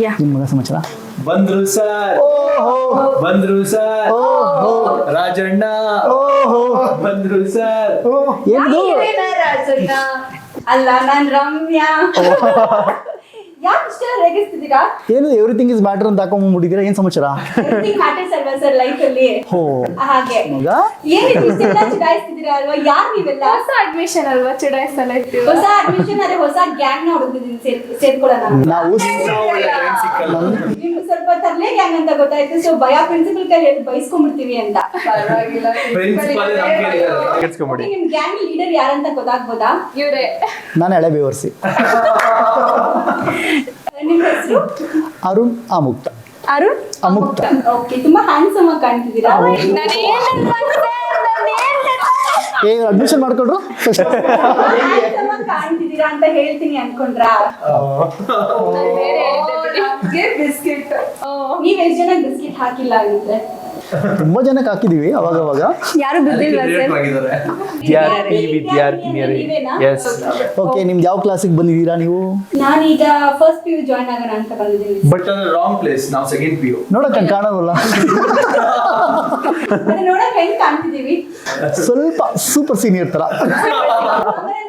ಯಾ ನಿಮ್ಮ ಮಗ ಸಮಾಚಾರ ಬಂದ್ರು ಸರ್ ಬಂದ್ರು ಸರ್ ರಾಜಣ್ಣ ಬಂದ್ರು ಸರ್ ಏನದು ರಾಜಣ್ಣ ಅಲ್ಲ ನಾನ್ ರಮ್ಯಾ ಯಾಕೆ ಇಷ್ಟ ರೇಗಿಸ್ತಿದ್ದೀರಾ ಏನು ಎವ್ರಿಥಿಂಗ್ ಇಸ್ ಮ್ಯಾಟರ್ ಅಂತ ಮುಡಿದ್ರ ಏನ್ ಸಮಾಚಾರ? ಮ್ಯಾಟರ್ಸ್ ಅಲ್ವಾ ಸರ್ ಲೈಫ್ ಅಲ್ಲಿ? ಹೋ. ಹಾಗೆ. ಮಗ ಏನಿದೆ ಇಷ್ಟೆಲ್ಲ ಅಲ್ವಾ? ಯಾರು ನೀವೆಲ್ಲ? ಹೊಸ ಅಡ್ಮಿಷನ್ ಅಲ್ವಾ ಚುಡಾಯಿಸಲ್ಲ ಹೊಸ ಅಡ್ಮಿಷನ್ ಅದೇ ಹೊಸ ಗ್ಯಾಂಗ್ನ ಹುಡುಗಿದ್ದೀನಿ ಸೇರ್ಕೊಳ್ಳೋಣ. ನಾವು ಸ್ವಲ್ಪ ತರ್ಲೆ ಗ್ಯಾಂಗ್ ಅಂತ ಗೊತ್ತಾಯ್ತು. ಸೊ ಭಯ ಪ್ರಿನ್ಸಿಪಲ್ ಕೈ ಹೇಳಿ ಬೈಸ್ಕೊಂಡ್ಬಿಡ್ತೀವಿ ಅಂತ. ಪರವಾಗಿಲ್ಲ. ಪ್ರಿನ್ಸಿಪಾಲ್ ಕೇಳಿಸ್ಕೊಂಬಿಡಿ ನಿಮ್ ಗ್ಯಾಂಗ್ ಲೀಡರ್ ಯಾರಂತ ಗೊತ್ತಾಗ್ಬೋದಾ? ಇವ್ರೆ. ನಾನು ಎಳೆ ಬೇವರ್ಸಿ. ನಿಮ್ ಹೆಸರು? ಅರುಣ್ ಅಮುಕ್ತ. ಅರುಣ್ ಅಮುಕ್ತ. ಓಕೆ ತುಂಬಾ ಹ್ಯಾಂಡ್ಸಮ್ ಆಗಿ ಕಾಣ್ತಿದ್ದೀರಾ? ಏ ಅಡ್ಮಿಷನ್ ಮಾಡ್ಕೊಂಡ್ರು? ಫಸ್ಟ್ ಹ್ಯಾಂಡ್ಸಮ್ ಕಾಣ್ತಿದ್ದೀರಾ ಅಂತ ಹೇಳ್ತೀನಿ ಅನ್ಕೊಂಡ್ರಾ? ಬಿಸ್ಕೆಟ್. ನೀವ್ ಎಷ್ಟ್ ಜನ ಬಿಸ್ಕೆಟ್ ಹಾಕಿಲ್ಲ ಆಗಿದ್ರೆ ತುಂಬಾ ಜನಕ್ಕೆ ಹಾಕಿದೀವಿ ಅವಾಗ ಅವಾಗ ಯಾರು ವಿದ್ಯಾರ್ಥಿ ವಿದ್ಯಾರ್ಥಿನಿಯರೇ. ಎಸ್ ಓಕೆ ನಿಮ್ದು ಯಾವ ಕ್ಲಾಸಿಗೆ ಬಂದಿದ್ದೀರಾ ನೀವು? ನಾನೀಗ ಫಸ್ಟ್ ಪಿ ಯು ಜಾಯ್ನ್ ಆಗೋಣ ಅಂತ ಬಂದಿದ್ದೀನಿ ಬಟ್ ಅಂದ್ರೆ ರಾಂಗ್ ಪ್ಲೇಸ್ ನಾವು ಸೆಕೆಂಡ್ ಪಿ ಯು ನೋಡಕ್ಕೆ ಕಾಣೋದಲ್ಲ. ನೋಡಕ್ಕೆ ನೋಡಕ್ ಹೆಂಗ್ ಕಾಣ್ತಿದೀವಿ ಸ್ವಲ್ಪ ಸೂಪರ್ ಸೀನಿಯರ್ ತರ. ನಾನ್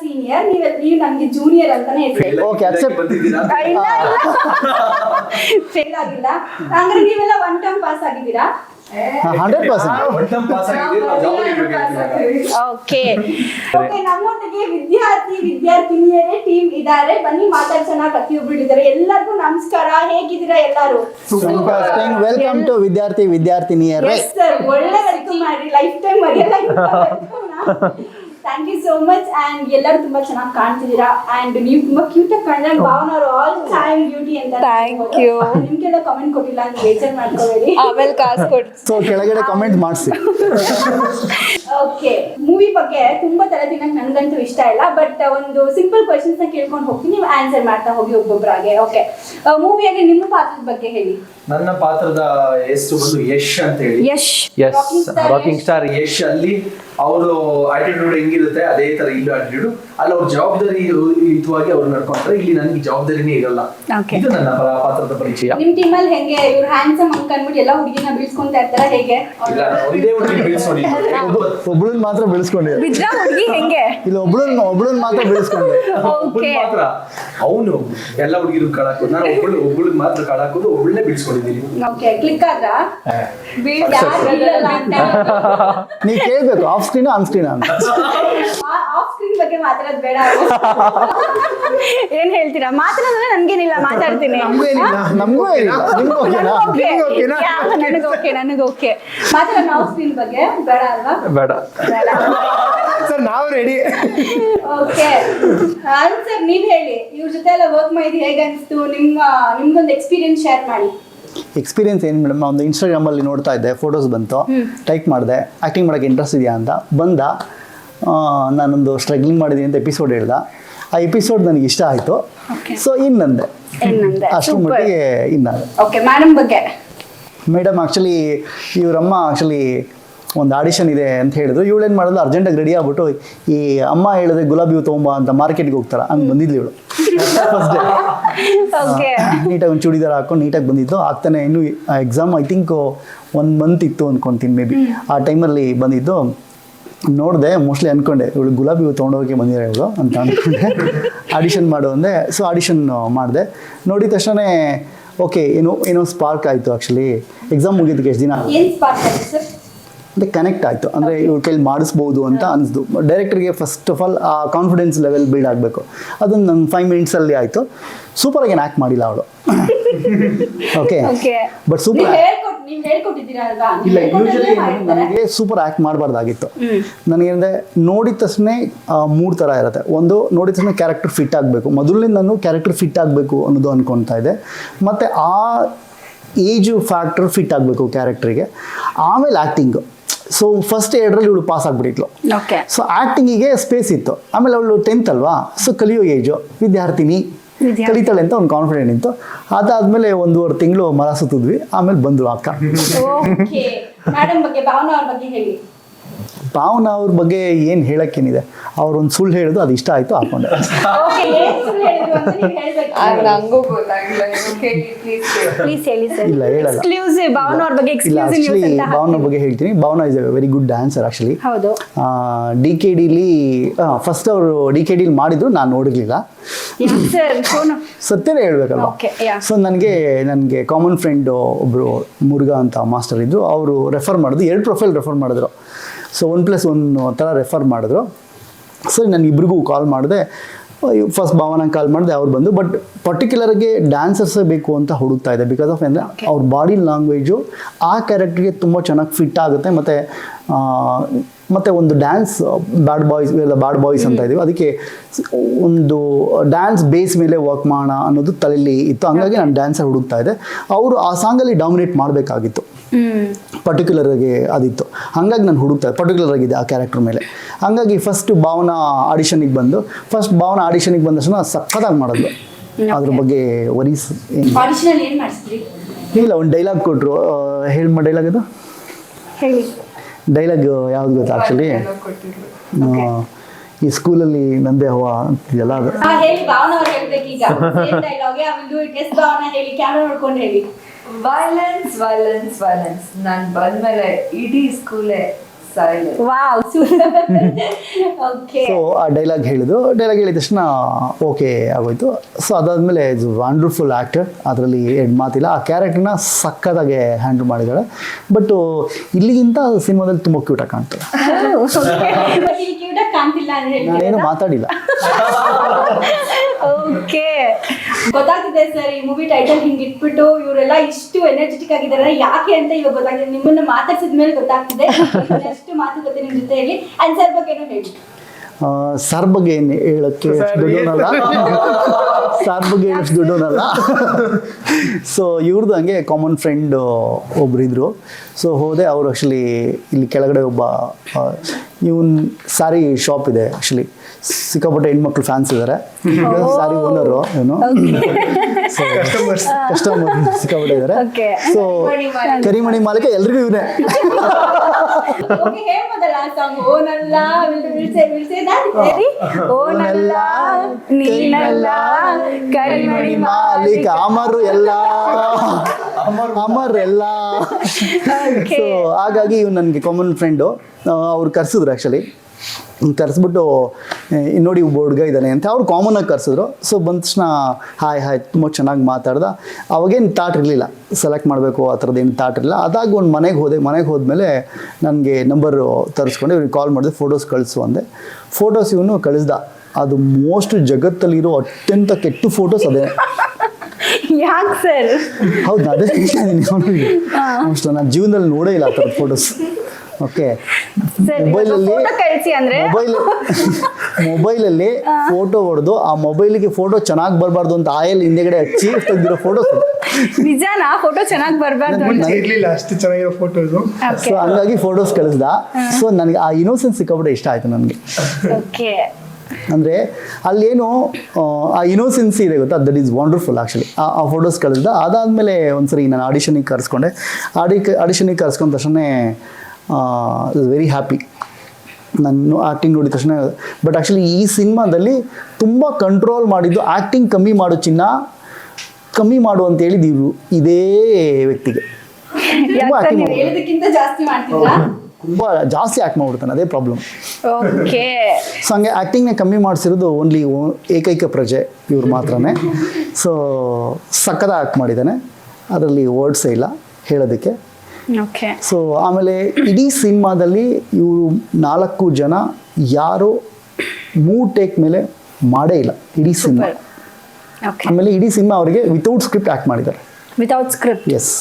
ಸೀನಿಯರ್ ನೀವ್ ನೀವು ನಮ್ಗೆ ಜೂನಿಯರ್ ಅಂತಾನೆ ಹೆಸರು ಓಕೆ ಅಕ್ಸೆಪ್ಟ್ ಬಂದಿದ್ದೀರಾ? ಫೇಲ್ ಆಗಿಲ್ಲ. ಅಂದ್ರೆ ನೀವೆಲ್ಲ ಒನ್ ಟೈಮ್ ಪಾಸ್ ಆಗಿದ್ದೀರಾ? ಹಂಡ್ರೆಡ್ ಪರ್ಸೆಂಟ್ ಓಕೆ ಓಕೆ ನಮ್ಮೊಟ್ಟಿಗೆ ವಿದ್ಯಾರ್ಥಿ ವಿದ್ಯಾರ್ಥಿನಿಯರೇ ಟೀಮ್ ಇದ್ದಾರೆ. ಬನ್ನಿ ಮಾತಾಡ್ಸೋಣ. ಪ್ರತಿಯೊಬ್ರು ಇದ್ದಾರೆ. ಎಲ್ಲರಿಗೂ ನಮಸ್ಕಾರ. ಹೇಗಿದ್ದೀರಾ ಎಲ್ಲರೂ? ವೆಲ್ಕಮ್ ಟು ವಿದ್ಯಾರ್ಥಿ ವಿದ್ಯಾರ್ಥಿನಿಯರೇ. ಎಸ್ ಸರ್ ಒಳ್ಳೆ ವೆಲ್ಕಮ್ ಮಾಡಿ life time ಮರೆಯಲ್ಲ thank you so much and ಎಲ್ಲರೂ ತುಂಬಾ ಚೆನ್ನಾಗಿ ಕಾಣ್ತಿದ್ದೀರಾ ಅಂಡ್ ನೀವು ತುಂಬಾ ಕ್ಯೂಟ್ ಆಗಿ ಕಾಣಿದಾಗ ಭಾವನ ಅವರು ಆಲ್ ಟೈಮ್ ಬ್ಯೂಟಿ ಅಂತ ಥ್ಯಾಂಕ್ ಯು ನಿಮ್ಗೆಲ್ಲ ಕಮೆಂಟ್ ಕೊಟ್ಟಿಲ್ಲ ಅಂತ ಬೇಜಾರ್ ಮಾಡ್ಕೋಬೇಡಿ. ಆಮೇಲೆ ಕಾಸ್ ಕೊಡಿ ಸೊ ಕೆಳಗಡೆ ಕಮೆಂಟ್ ಮಾಡಿಸಿ. ಓಕೆ ಮೂವಿ ಬಗ್ಗೆ ತುಂಬಾ ತರ ತಿನ್ನಕ್ ನನಗಂತೂ ಇಷ್ಟ ಇಲ್ಲ ಬಟ್ ಒಂದು ಸಿಂಪಲ್ ಕ್ವಶನ್ಸ್ನ ಕೇಳ್ಕೊಂಡು ಹೋಗ್ತೀನಿ ನೀವು ಆನ್ಸರ್ ಮಾಡ್ತಾ ಹೋಗಿ ಒಬ್ಬೊಬ್ಬರಾಗೆ ಓಕೆ ಮೂವಿಯಲ್ಲಿ ನಿಮ್ಮ ಪಾತ್ರದ ಬಗ್ಗೆ ಹೇಳಿ. ನನ್ನ ಪಾತ್ರದ ಹೆಸರು ಬಂದು ಯಶ್ ಅಂತ ಹೇಳಿ. ಯಶ್. ರಾಕಿಂಗ್ ಸ್ಟಾರ್ ಯಶ್ ಅಲ್ಲಿ ಅವರು ಆಟಿಟ್ಯೂಡ್ ಹೆಂಗಿರುತ್ತೆ ಅದೇ ತರ ಇಲ್ಲೂ ಆಟಿಟ್ಯೂಡ್ ಅಲ್ಲಿ ಅವ್ರ ಜವಾಬ್ದಾರಿ ಯುತವಾಗಿ ಅವ್ರು ನಡ್ಕೊಂತಾರೆ. ಇಲ್ಲಿ ನನಗೆ ಜವಾಬ್ದಾರಿನೇ ಇರಲ್ಲ. ಇದು ನನ್ನ ಪಾತ್ರದ ಪರಿಚಯ. ನಿಮ್ ಅಲ್ಲಿ ಹೆಂಗೆ ಇವ್ರು ಹ್ಯಾಂಡ್ಸಮ್ ಅಂತ ಅಂದ್ಬಿಟ್ಟು ಎಲ್ಲ ಹುಡುಗಿನ ಬೀಳ್ಸ್ಕೊಂತ ಇರ್ತಾರ ಹೇಗೆ? ಇಲ್ಲ ಒಂದೇ ಹುಡುಗಿ ಬೀಳ್ಸ್ಕೊಂಡು. ಒಬ್ಳನ್ ಮಾತ್ರ ಬೆಳೆಸ್ಕೊಂಡಿದ್ದಾರೆ ಬಿದ್ರ ಹುಡುಗಿ ಹೆಂಗೆ? ಇಲ್ಲ ಒಬ್ಳನ್ ಒಬ್ಳನ್ ಮಾತ್ರ ಬೆಳೆಸ್ಕೊಂಡೆ. ಓಕೆ ಮಾತ್ರ. ಅವನು ಎಲ್ಲ ಹುಡುಗಿರು ಕಾಳಾಕೋದು ನಾನು ಒಬ್ಬಳು ಒಬ್ಳು ಮಾತ್ರ ಕಾಳಾಕೋದು ಒಬ್ಬಳೇ ಬೀಳ್ಸ್ಕೊಂಡಿದ್ದೀನಿ. ಓಕೆ ಕ್ಲಿಕ್ ಆದ್ರ? ಯಾರು ಇಲ್ಲಲ್ಲ ಅಂತ. ನೀವು ಕೇಳ್ಬೇಕು ಆಫ್ ಸ್ಕ್ರೀನ್ ಆನ್ ಸ್ಕ್ರೀನ್ ಅಂತ. ಆಫ್ ಸ್ಕ್ರೀನ್ ಬಗ್ಗೆ ಮಾತಾಡೋದು ಬೇಡ ಏನ್ ಹೇಳ್ತೀರಾ? ಮಾತಾಡೋದ್ರೆ ನನ್ಗೇನಿಲ್ಲ ಮಾತಾಡ್ತೀನಿ. ನಮಗೂ ಓಕೆ. ನನಗೆ ಓಕೆ. ಮಾತಾಡೋಣ ಆಫ್ ಸ್ಕ್ರೀನ್ ಬಗ್ಗೆ ಬೇಡ ಅಲ್ವಾ? ಬೇಡ. ಸರ್ ನಾವು ರೆಡಿ ಓಕೆ. ಅರುಣ್ ಸರ್ ನೀವ್ ಹೇಳಿ. ಇವ್ರ ಜೊತೆ ಎಲ್ಲ ವರ್ಕ್ ಮಾಡಿದ್ ಹೇಗೆ ಅನಿಸ್ತು? ನಿಮ್ಮ ನಿಮ್ದೊಂದು ಎಕ್ಸ್ಪೀರಿಯನ್ಸ್ ಶೇರ್ ಮಾಡಿ. ಎಕ್ಸ್ಪೀರಿಯನ್ಸ್ ಏನು ಮೇಡಮ್? ಒಂದು ಇನ್ಸ್ಟಾಗ್ರಾಮಲ್ಲಿ ನೋಡ್ತಾ ಇದ್ದೆ ಫೋಟೋಸ್ ಬಂತು. ಟೈಪ್ ಮಾಡಿದೆ. ಆ್ಯಕ್ಟಿಂಗ್ ಮಾಡೋಕ್ಕೆ ಇಂಟ್ರೆಸ್ಟ್ ಇದೆಯಾ ಅಂತ. ಬಂದ. ನಾನೊಂದು ಸ್ಟ್ರಗ್ಲಿಂಗ್ ಮಾಡಿದ್ದೀನಿ ಅಂತ ಎಪಿಸೋಡ್ ಹೇಳ್ದ. ಆ ಎಪಿಸೋಡ್ ನನಗೆ ಇಷ್ಟ ಆಯಿತು. ಸೊ ಇನ್ನಂದೆ. ಅಷ್ಟು ಮಟ್ಟಿಗೆ ಇನ್ನಂದೆ ಓಕೆ ಮೇಡಮ್ ಬಗ್ಗೆ. ಮೇಡಮ್ ಆ್ಯಕ್ಚುಲಿ ಇವರಮ್ಮ ಆ್ಯಕ್ಚುಲಿ ಒಂದು ಆಡಿಷನ್ ಇದೆ ಅಂತ ಹೇಳಿದ್ರು. ಇವಳೇನು ಮಾಡಿದ್ರು ಅರ್ಜೆಂಟಾಗಿ ರೆಡಿ ಆಗ್ಬಿಟ್ಟು ಈ ಅಮ್ಮ ಹೇಳಿದ್ರೆ ಗುಲಾಬಿ ಹೂ ತೊಗೊಂಬ ಅಂತ ಮಾರ್ಕೆಟ್ಗೆ ಹೋಗ್ತಾರೆ? ಹಂಗೆ ಬಂದಿದ್ಲು ಇವಳು. ಫಸ್ಟ್ ಡೇ ನೀಟಾಗಿ ಒಂದು ಚೂಡಿದಾರ ಹಾಕೊಂಡು ನೀಟಾಗಿ ಬಂದಿದ್ದು. ಆಗ್ತಾನೆ. ಇನ್ನು exam I think one month ಇತ್ತು ಅಂದ್ಕೊಂತೀನಿ ಮೇ ಬಿ ಆ ಟೈಮಲ್ಲಿ ಬಂದಿದ್ದು. ನೋಡಿದೆ ಮೋಸ್ಟ್ಲಿ ಅಂದ್ಕೊಂಡೆ ಇವಳು ಗುಲಾಬಿ ಹೂ ತೊಗೊಂಡೋಗಿ ಬಂದಿರೋ ಇವಳು ಅಂತ ಅಂದ್ಕೊಂಡೆ ಆಡಿಷನ್ ಮಾಡು ಅಂದೆ. ಸೊ ಆಡಿಷನ್ ಮಾಡಿದೆ. ನೋಡಿದ ತಕ್ಷಣ ಓಕೆ ಏನೋ ಏನೋ ಸ್ಪಾರ್ಕ್ ಆಯಿತು ಆ್ಯಕ್ಚುಲಿ ಎಕ್ಸಾಮ್ ಮುಗಿದಕ್ಕೆ ಎಷ್ಟು ದಿನ. ಅಂದರೆ ಕನೆಕ್ಟ್ ಆಯಿತು. ಅಂದರೆ ಇವ್ರ ಕೈಲಿ ಮಾಡಿಸ್ಬೋದು ಅಂತ ಅನಿಸ್ದು. ಡೈರೆಕ್ಟರ್ಗೆ ಫಸ್ಟ್ ಆಫ್ ಆಲ್ ಆ ಕಾನ್ಫಿಡೆನ್ಸ್ ಲೆವೆಲ್ ಬಿಲ್ಡ್ ಆಗಬೇಕು. ಅದೊಂದು ನನ್ನ ಫೈವ್ ಮಿನಿಟ್ಸಲ್ಲಿ ಆಯಿತು. ಸೂಪರಾಗಿ ಏನು ಆ್ಯಕ್ಟ್ ಮಾಡಿಲ್ಲ ಅವಳು. ಓಕೆ ಬಟ್ ಸೂಪರ್ ಇಲ್ಲ ಯೂಶಲಿ ನನಗೆ ಸೂಪರ್ ಆ್ಯಕ್ಟ್ ಮಾಡಬಾರ್ದಾಗಿತ್ತು. ನನಗೇನಂದರೆ ನೋಡಿದ ತಕ್ಷಣ ಮೂರು ಥರ ಇರುತ್ತೆ. ಒಂದು ನೋಡಿದ ತಕ್ಷಣ ಕ್ಯಾರೆಕ್ಟರ್ ಫಿಟ್ ಆಗಬೇಕು. ಮೊದಲನೇ ನಾನು ಕ್ಯಾರೆಕ್ಟರ್ ಫಿಟ್ ಆಗಬೇಕು ಅನ್ನೋದು ಅನ್ಕೊತಾ ಇದೆ ಮತ್ತು ಆ ಏಜು ಫ್ಯಾಕ್ಟರ್ ಫಿಟ್ ಆಗಬೇಕು ಕ್ಯಾರೆಕ್ಟ್ರಿಗೆ ಆಮೇಲೆ ಆ್ಯಕ್ಟಿಂಗು ಸೊ ಫಸ್ಟ್ ಎರಡರಲ್ಲಿ ಇವಳು ಪಾಸ್ ಆಗಿಬಿಟ್ಟಿದ್ಲು. ಓಕೆ ಸೊ ಆ್ಯಕ್ಟಿಂಗಿಗೆ ಸ್ಪೇಸ್ ಇತ್ತು. ಆಮೇಲೆ ಅವಳು ಟೆಂತ್ ಅಲ್ವಾ? ಸೊ ಕಲಿಯೋ ಏಜು ವಿದ್ಯಾರ್ಥಿನಿ. ವಿದ್ಯಾರ್ಥಿ. ಕಲಿತಾಳೆ ಅಂತ ಒಂದು ಕಾನ್ಫಿಡೆಂಟ್ ಇತ್ತು. ಅದಾದ್ಮೇಲೆ ಒಂದೂವರೆ ತಿಂಗಳು ಮರ ಸುತ್ತಿದ್ವಿ ಆಮೇಲೆ ಬಂದರು ಅಕ್ಕ ಓಕೆ ಮೇಡಮ್ ಬಗ್ಗೆ ಭಾವನಾ ಅವ್ರ ಬಗ್ಗೆ ಏನು ಹೇಳಕ್ಕೇನಿದೆ? ಅವ್ರೊಂದು ಸುಳ್ಳು ಹೇಳಿದ್ರು ಅದು ಇಷ್ಟ ಆಯಿತು ಹಾಕೊಂಡೆ. ಓಕೆ ಏನ್ ಸುಳ್ಳು ಹೇಳಿದ್ರು ಅಂತ ನೀವು ಹೇಳ್ಬೇಕು. ಅದು ನಂಗೂ ಗೊತ್ತಾಗಿಲ್ಲ ನೀವು ಕೇಳಿ ಪ್ಲೀಸ್ ಪ್ಲೀಸ್ ಹೇಳಿ ಸರ್ ಇಲ್ಲ, ಹೇಳಲ್ಲ. ಇಲ್ಲ ಆ್ಯಕ್ಚುಲಿ ಭಾವನ. ಬಗ್ಗೆ ಹೇಳ್ತೀನಿ. Bhavana is a very good dancer actually ಹೌದು. ಡಿ ಕೆ ಡಿಲಿ ಫಸ್ಟ್ ಅವರು ಡಿ ಕೆ ಡಿಲಿ ಮಾಡಿದ್ರು ನಾನು ನೋಡಿರ್ಲಿಲ್ಲ. ಸತ್ಯನೇ ಹೇಳ್ಬೇಕಲ್ವ. ಸೊ ನನಗೆ ನನಗೆ ಕಾಮನ್ ಫ್ರೆಂಡ್ ಒಬ್ಬರು ಮುರುಘಾ ಅಂತ ಮಾಸ್ಟರ್ ಇದ್ದರು ಅವರು ರೆಫರ್ ಮಾಡಿದ್ರು ಎರಡು ಪ್ರೊಫೈಲ್ ರೆಫರ್ ಮಾಡಿದ್ರು. ಸೊ ಒನ್ ಪ್ಲಸ್ ಒನ್ ಥರ ರೆಫರ್ ಮಾಡಿದ್ರು. ಸರಿ ನಾನು ಇಬ್ರಿಗೂ ಕಾಲ್ ಮಾಡಿದೆ. ಫಸ್ಟ್ ಭಾವನ ಕಾಲ್ ಮಾಡಿದೆ ಅವ್ರು ಬಂದು ಬಟ್ ಪರ್ಟಿಕ್ಯುಲರ್ಗೆ ಡ್ಯಾನ್ಸರ್ಸೇ ಬೇಕು ಅಂತ ಹುಡುಕ್ತಾ ಇದೆ ಬಿಕಾಸ್ ಆಫ್ ಅಂದರೆ. ಅವ್ರ ಬಾಡಿ ಲ್ಯಾಂಗ್ವೇಜು ಆ ಕ್ಯಾರೆಕ್ಟ್ರಿಗೆ ತುಂಬ ಚೆನ್ನಾಗಿ ಫಿಟ್ ಆಗುತ್ತೆ. ಮತ್ತು ಮತ್ತು ಒಂದು ಡ್ಯಾನ್ಸ್ ಬ್ಯಾಡ್ ಬಾಯ್ಸ್ ಇಲ್ಲ ಬ್ಯಾಡ್ ಬಾಯ್ಸ್ ಅಂತ ಇದ್ದೀವಿ. ಅದಕ್ಕೆ ಒಂದು ಡ್ಯಾನ್ಸ್ ಬೇಸ್ ಮೇಲೆ ವರ್ಕ್ ಮಾಡೋಣ ಅನ್ನೋದು ತಲೆಯಲ್ಲಿ ಇತ್ತು. ಹಂಗಾಗಿ ನಾನು ಡ್ಯಾನ್ಸರ್ ಹುಡುಕ್ತಾ ಇದ್ದೆ. ಅವರು ಆ ಸಾಂಗಲ್ಲಿ ಡಾಮಿನೇಟ್ ಮಾಡಬೇಕಾಗಿತ್ತು. ಪರ್ಟಿಕ್ಯುಲರಾಗಿ ಅದಿತ್ತು. ಹಾಗಾಗಿ ನಾನು ಹುಡುಕ್ತಾ ಪರ್ಟಿಕ್ಯುಲರ್ ಆಗಿದೆ ಆ ಕ್ಯಾರೆಕ್ಟರ್ ಮೇಲೆ. ಹಾಗಾಗಿ ಫಸ್ಟ್ ಭಾವನಾ ಆಡಿಷನಿಗೆ ಬಂದು ಫಸ್ಟ್ ಭಾವನ ಆಡಿಷನಿಗೆ ಬಂದ ತಕ್ಷಣ ಸಖತ್ತಾಗಿ ಮಾಡಿದ್ಲು. ಅದ್ರ ಬಗ್ಗೆ ವರೀಸ್ ಇಲ್ಲ ಒಂದು ಡೈಲಾಗ್ ಕೊಟ್ಟರು ಹೇಳಿ ಡೈಲಾಗ್ ಅದು. ಹೇಳಿ. ಡೈಲಾಗ್ ಯಾವ್ದು ಗೊತ್ತಾ ಆ್ಯಕ್ಚುಲಿ ಈ ಸ್ಕೂಲಲ್ಲಿ ನಂದೇ ಹವ ಅಂತಿದೆಯಲ್ಲ ಅದು. ವೈಲೆನ್ಸ್ ವೈಲೆನ್ಸ್ ವೈಲೆನ್ಸ್ ನಾನು ಬಂದ್ಮೇಲೆ ಇಡೀ ಸ್ಕೂಲೇ ವಾವ್ ಓಕೆ ಸೊ ಆ ಡೈಲಾಗ್ ಹೇಳಿದ್ರು ಡೈಲಾಗ್ ಹೇಳಿದ ತಕ್ಷಣ ಓಕೆ ಆಗೋಯ್ತು. ಸೊ ಅದಾದಮೇಲೆ ಇಟ್ಸ್ ವಂಡರ್ಫುಲ್ ಆಕ್ಟರ್ ಅದರಲ್ಲಿ ಎರಡು ಮಾತಿಲ್ಲ. ಆ ಕ್ಯಾರೆಕ್ಟರ್ನ ಸಕ್ಕದಾಗೆ ಹ್ಯಾಂಡಲ್ ಮಾಡಿದ್ದಾಳೆ. ಬಟ್ ಇಲ್ಲಿಗಿಂತ ಸಿನಿಮಾದಲ್ಲಿ ತುಂಬ ಕ್ಯೂಟಾಗಿ ಕಾಣ್ತದೆ. ನಾನೇನು ಮಾತಾಡಿಲ್ಲ. ಓಕೆ ಗೊತ್ತಾಗ್ತಿದೆ ಸರ್ ಈ ಮೂವಿ ಟೈಟಲ್ ಹಿಂಗ್ ಇಟ್ಬಿಟ್ಟು ಇವರೆಲ್ಲ ಇಷ್ಟು ಎನರ್ಜೆಟಿಕ್ ಆಗಿದ್ದಾರೆ ಯಾಕೆ ಅಂತ ಇವಾಗ ಗೊತ್ತಾಗಿದೆ ನಿಮ್ಮನ್ನ ಮಾತಾಡ್ಸಿದ ಮೇಲೆ ಗೊತ್ತಾಗ್ತಿದೆ. ಎಷ್ಟು ಮಾತುಕತೆ ನಿಮ್ ಜೊತೆ ಹೇಳಿ ಅಂಡ್ ಸರ್ ಬಗ್ಗೆ ಹೇಳಿ. ಸರ್ ಬಗ್ಗೆ ಏನು ಹೇಳಕ್ಕೆ ಅಷ್ಟು ಸರ್ ಬಗ್ಗೆ ಹೇಳೋಷ್ಟು ದುಡ್ಡುನಲ್ಲ? ಸೊ ಇವ್ರದ್ದು ಹಂಗೆ ಕಾಮನ್ ಫ್ರೆಂಡ್ ಒಬ್ರು ಇದ್ರು. ಸೊ ಹೋದೆ ಅವರು ಆ್ಯಕ್ಚುಲಿ ಇಲ್ಲಿ ಕೆಳಗಡೆ ಒಬ್ಬ ಇವನ್ ಸಾರಿ ಶಾಪ್ ಇದೆ ಆ್ಯಕ್ಚುಲಿ ಸಿಕ್ಕಾಪಟ್ಟೆ ಹೆಣ್ಮಕ್ಳು ಫ್ಯಾನ್ಸ್ ಇದ್ದಾರೆ ಸಾರಿ ಓನರು ಏನು? ಸೊ ಕಸ್ಟಮರ್ ಸಿಕ್ಕಾಪಟ್ಟೆ ಇದ್ದಾರೆ. ಸೊ ಕರಿಮಣಿ ಮಾಲೀಕ. ಎಲ್ರಿಗೂ ಇವನೇ. ನೀನಲ್ಲ ಕರಿಮಣಿ ಮಾಲೀಕ. ಅಮರು ಎಲ್ಲ. ಅಮರ್ ಎಲ್ಲ. ಸೊ ಹಾಗಾಗಿ ಇವ್ ನನಗೆ ಕಾಮನ್ ಫ್ರೆಂಡು ಅವ್ರು ಕರ್ಸಿದ್ರು ಆ್ಯಕ್ಚುಲಿ ಕರೆಸ್ಬಿಟ್ಟು ನೋಡಿ ಒಬ್ಬ ಹುಡುಗ ಇದ್ದಾನೆ ಅಂತ ಅವ್ರು ಕಾಮನಾಗಿ ಕರೆಸಿದ್ರು. ಸೊ ಬಂದ ತಕ್ಷಣ ಹಾಯ್ ಹಾಯ್ ತುಂಬ ಚೆನ್ನಾಗಿ ಮಾತಾಡ್ದ. ಅವಾಗೇನು ಥಾಟ್ ಇರಲಿಲ್ಲ. ಸೆಲೆಕ್ಟ್ ಮಾಡಬೇಕು ಆ ಥರದ್ದು ಏನು ಥಾಟ್ ಇರಲಿಲ್ಲ. ಅದಾಗ ಒಂದು ಮನೆಗೆ ಹೋದೆ ಮನೆಗೆ ಹೋದ್ಮೇಲೆ ನನಗೆ ನಂಬರು ತರಿಸ್ಕೊಂಡು ಇವ್ರಿಗೆ ಕಾಲ್ ಮಾಡಿದೆ ಫೋಟೋಸ್ ಕಳಿಸು ಅಂದೆ. ಫೋಟೋಸ್ ಇವನು ಕಳಿಸ್ದ. ಅದು ಮೋಸ್ಟ್ ಜಗತ್ತಲ್ಲಿರೋ ಅತ್ಯಂತ ಕೆಟ್ಟ ಫೋಟೋಸ್ ಅದೇ. ಯಾಕೆ ಸರ್? ಹೌದು ಅದೇ ನಾನು ಜೀವನದಲ್ಲಿ ನೋಡೇ ಇಲ್ಲ ಆ ಥರದ ಫೋಟೋಸ್ ಓಕೆ ಮೊಬೈಲಲ್ಲಿ ಕಳಿಸಿ ಅಂದ್ರೆ. ಮೊಬೈಲ್ ಅಲ್ಲಿ ಫೋಟೋ ಹೊಡೆದು ಆ ಮೊಬೈಲಿಗೆ ಫೋಟೋ ಚೆನ್ನಾಗಿ ಬರಬಾರ್ದು ಅಂತ ಆಯಲ್ ಹಿಂದೆಗಡೆ ಹಚ್ಚಿ ತೆಗ್ದಿರೋ ಫೋಟೋಸ್ ನಿಜನಾ? ಫೋಟೋ ಚೆನ್ನಾಗಿ ಬರಬಾರ್ದು ಇರ್ಲಿಲ್ಲ ಅಷ್ಟು ಚೆನ್ನಾಗಿರೋ ಫೋಟೋ ಇದು. ಸೊ ಹಂಗಾಗಿ ಫೋಟೋಸ್ ಕಳಿಸ್ದ. ಸೊ ನನಗೆ ಆ ಇನೋಸೆನ್ಸ್ ಸಿಕ್ಕಾಪಟ್ಟೆ ಇಷ್ಟ ಆಯ್ತು ನನಗೆ. ಓಕೆ ಅಂದರೆ ಅಲ್ಲೇನು ಆ, ಇನೋಸೆನ್ಸ್ ಇದೆ ಗೊತ್ತಾ? ದಟ್ ಈಸ್ ವಂಡರ್ಫುಲ್ ಆ್ಯಕ್ಚುಲಿ ಆ ಆ ಫೋಟೋಸ್ ಕಳಿಸ್ದ. ಅದಾದಮೇಲೆ ಒಂದ್ಸರಿ ನಾನು ಆಡಿಷನಿಗೆ ಕರ್ಸ್ಕೊಂಡೆ. ಆಡಿ ಆಡಿಷನಿಗೆ ಕರ್ಸ್ಕೊಂಡ ತಕ್ಷಣ ವೆರಿ ಹ್ಯಾಪಿ ನಾನು ಆ್ಯಕ್ಟಿಂಗ್ ನೋಡಿದ ತಕ್ಷಣ ಬಟ್ ಆ್ಯಕ್ಚುಲಿ ಈ ಸಿನಿಮಾದಲ್ಲಿ ತುಂಬ ಕಂಟ್ರೋಲ್ ಮಾಡಿದ್ದು ಆ್ಯಕ್ಟಿಂಗ್ ಕಮ್ಮಿ ಮಾಡು ಚಿನ್ನ ಕಮ್ಮಿ ಮಾಡು ಅಂತ ಹೇಳಿದ್ದು ಇವರು. ಇದೇ ವ್ಯಕ್ತಿಗೆ. ತುಂಬ ಆ್ಯಕ್ಟಿಂಗ್ ತುಂಬ ಜಾಸ್ತಿ ಆ್ಯಕ್ಟ್ ಮಾಡ್ಬಿಡ್ತಾನೆ ಅದೇ ಪ್ರಾಬ್ಲಮ್ ಓಕೆ. ಸೊ ಹಂಗೆ ಆ್ಯಕ್ಟಿಂಗ್ನ ಕಮ್ಮಿ ಮಾಡಿಸಿರೋದು ಓನ್ಲಿ ಏಕೈಕ ಪ್ರಜೆ ಇವ್ರು ಮಾತ್ರನೇ. ಸೊ ಸಕ್ಕದ ಆ್ಯಕ್ಟ್ ಮಾಡಿದ್ದಾನೆ. ಅದರಲ್ಲಿ ವರ್ಡ್ಸೇ ಇಲ್ಲ ಹೇಳೋದಕ್ಕೆ. ಸೊ ಆಮೇಲೆ ಇಡೀ ಸಿನಿಮಾದಲ್ಲಿ ಇವರು ನಾಲ್ಕು ಜನ ಯಾರು ಮೂ ಟೇಕ್ ಮೇಲೆ ಮಾಡೇ ಇಲ್ಲ ಇಡೀ ಸಿನಿಮಾ. ಓಕೆ ಆಮೇಲೆ ಇಡೀ ಸಿನಿಮಾ ಅವರಿಗೆ ವಿತೌಟ್ ಸ್ಕ್ರಿಪ್ಟ್ ಆಕ್ಟ್ ಮಾಡಿದ್ದಾರೆ. ವಿತೌಟ್ ಸ್ಕ್ರಿಪ್ಟ್ ಎಸ್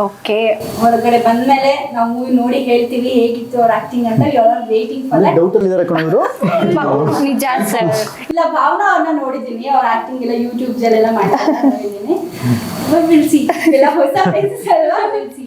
ಓಕೆ ಹೊರಗಡೆ ಬಂದ್ಮೇಲೆ ನಾವು ಮೂವಿ ನೋಡಿ ಹೇಳ್ತೀವಿ ಹೇಗಿತ್ತು ಅವ್ರ ಆಕ್ಟಿಂಗ್ ಅಂತ ವೇಟಿಂಗ್ ಫಾರ್ ದಟ್ ಅಲ್ಲಿ ಇದ್ದಾರೆ ಕಣವರು ನಿಜ ಸರ್ ಇಲ್ಲ ಭಾವನಾ ಅವ್ರನ್ನ ನೋಡಿದ್ದೀನಿ. ಅವ್ರ ಆಕ್ಟಿಂಗ್ ಎಲ್ಲ ಯೂಟ್ಯೂಬ್ ಜಲ್ಲೆಲ್ಲ ಮಾಡ್ತಾ ಇದ್ದೀನಿ. ವಿಲ್ ಸಿ ಎಲ್ಲ ಹೊಸ ಫೇಸಸ್ ಅಲ್ವಾ? Will see